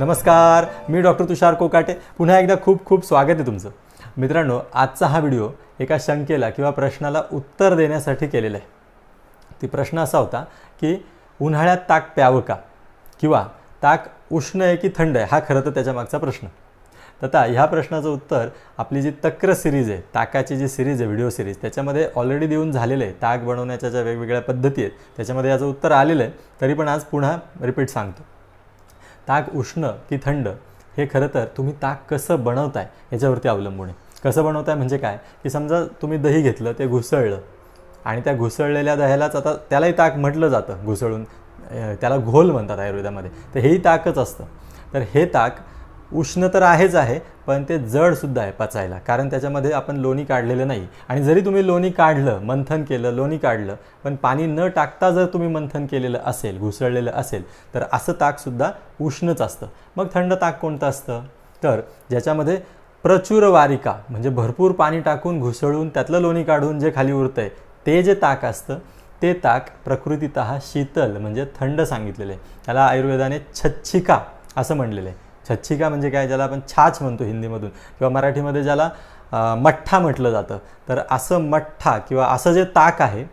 नमस्कार मी डॉक्टर तुषार कोकाटे. पुन्हा एकदा खूप खूप स्वागत आहे तुमचं. मित्रांनो आजचा हा व्हिडिओ एका शंकेला किंवा प्रश्नाला उत्तर देण्यासाठी केलेला आहे. ती प्रश्न असा होता की उन्हाळ्यात ताक प्यावं का? किंवा ताक उष्ण आहे की थंड आहे? हा खरं तर त्याच्या मागचा प्रश्न. तर आता ह्या प्रश्नाचं उत्तर आपली जी तक्र सिरीज आहे ताकाची जी सिरीज आहे व्हिडिओ सिरीज त्याच्यामध्ये ऑलरेडी देऊन झालेलं आहे. ताक बनवण्याच्या ज्या वेगवेगळ्या पद्धती आहेत त्याच्यामध्ये याचं उत्तर आलेलं आहे. तरी पण आज पुन्हा रिपीट सांगतो. ताक उष्ण की थंड हे खरं तर तुम्ही ताक कसं बनवताय याच्यावरती अवलंबून आहे. कसं बनवताय म्हणजे काय? की समजा तुम्ही दही घेतलं ते घुसळलं आणि त्या घुसळलेल्या दह्यालाच आता त्यालाही ताक म्हटलं जातं घुसळून त्याला घोल म्हणतात आयुर्वेदामध्ये. तर हेही ताकच असतं. तर हे ताक उष्ण तर आहेच आहे पण ते जडसुद्धा आहे पचायला. कारण त्याच्यामध्ये आपण लोणी काढलेलं नाही. आणि जरी तुम्ही लोणी काढलं मंथन केलं लोणी काढलं पण पाणी न टाकता जर तुम्ही मंथन केलेलं असेल घुसळलेलं असेल तर असं ताकसुद्धा उष्णच असतं. मग थंड ताक कोणतं असतं? तर ज्याच्यामध्ये प्रचुर वारिका म्हणजे भरपूर पाणी टाकून घुसळून त्यातलं लोणी काढून जे खाली उरतं आहे ते जे ताक असतं ते ताक प्रकृतीत शीतल म्हणजे थंड सांगितलेलं आहे. त्याला आयुर्वेदाने छच्छिका असं म्हणलेलं आहे. छच्छिका म्हणजे काय ज्याला आपण छाछ म्हणतो हिंदीमधून किंवा मराठीमध्ये ज्याला मठ्ठा म्हटलं जातं. तर असं मठ्ठा किंवा असं जे ताक आहे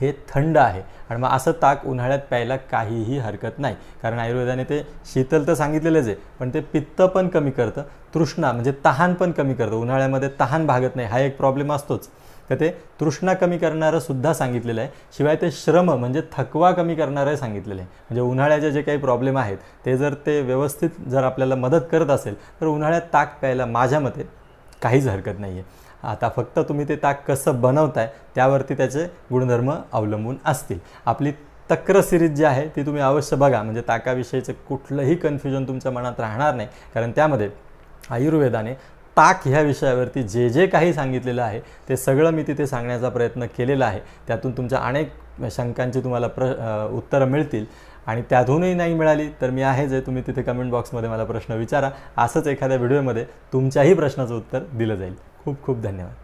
हे थंड आहे. आणि मग असं ताक उन्हाळ्यात प्यायला काहीही हरकत नाही. कारण आयुर्वेदाने ते शीतल तर सांगितलेलंच आहे पण ते पित्त पण कमी करतं तृष्णा म्हणजे तहान पण कमी करतं. उन्हाळ्यामध्ये तहान भागत नाही हा एक प्रॉब्लेम असतोच. तर ते तृष्णा कमी करणारं सुद्धा सांगितलेलं आहे. शिवाय ते श्रम म्हणजे थकवा कमी करणारं सांगितलेलं आहे. म्हणजे उन्हाळ्याचे जे काही प्रॉब्लेम आहेत ते जर ते व्यवस्थित जर आपल्याला मदत करत असेल तर उन्हाळ्यात ताक प्यायला माझ्या मते काहीच हरकत नाही आहे आता फक्त तुम्ही ते ताक कसं बनवताय त्यावरती त्याचे गुणधर्म अवलंबून असतील. आपली तक्र सिरीज जी आहे ती तुम्ही अवश्य बघा. म्हणजे ताकाविषयीचं कुठलंही कन्फ्युजन तुमच्या मनात राहणार नाही. कारण त्यामध्ये आयुर्वेदाने ताक ह्या विषयावरती जे जे काही सांगितलेलं आहे ते सगळं मी तिथे सांगण्याचा प्रयत्न केलेला आहे. त्यातून तुमच्या अनेक शंकांची तुम्हाला प्र उत्तरं मिळतील आणि त्यातूनही नाही मिळाली तर मी आहे जे तुम्ही तिथे कमेंट बॉक्समध्ये मला प्रश्न विचारा. असंच एखाद्या व्हिडिओमध्ये तुमच्याही प्रश्नाचं उत्तर दिलं जाईल. खूप खूप धन्यवाद.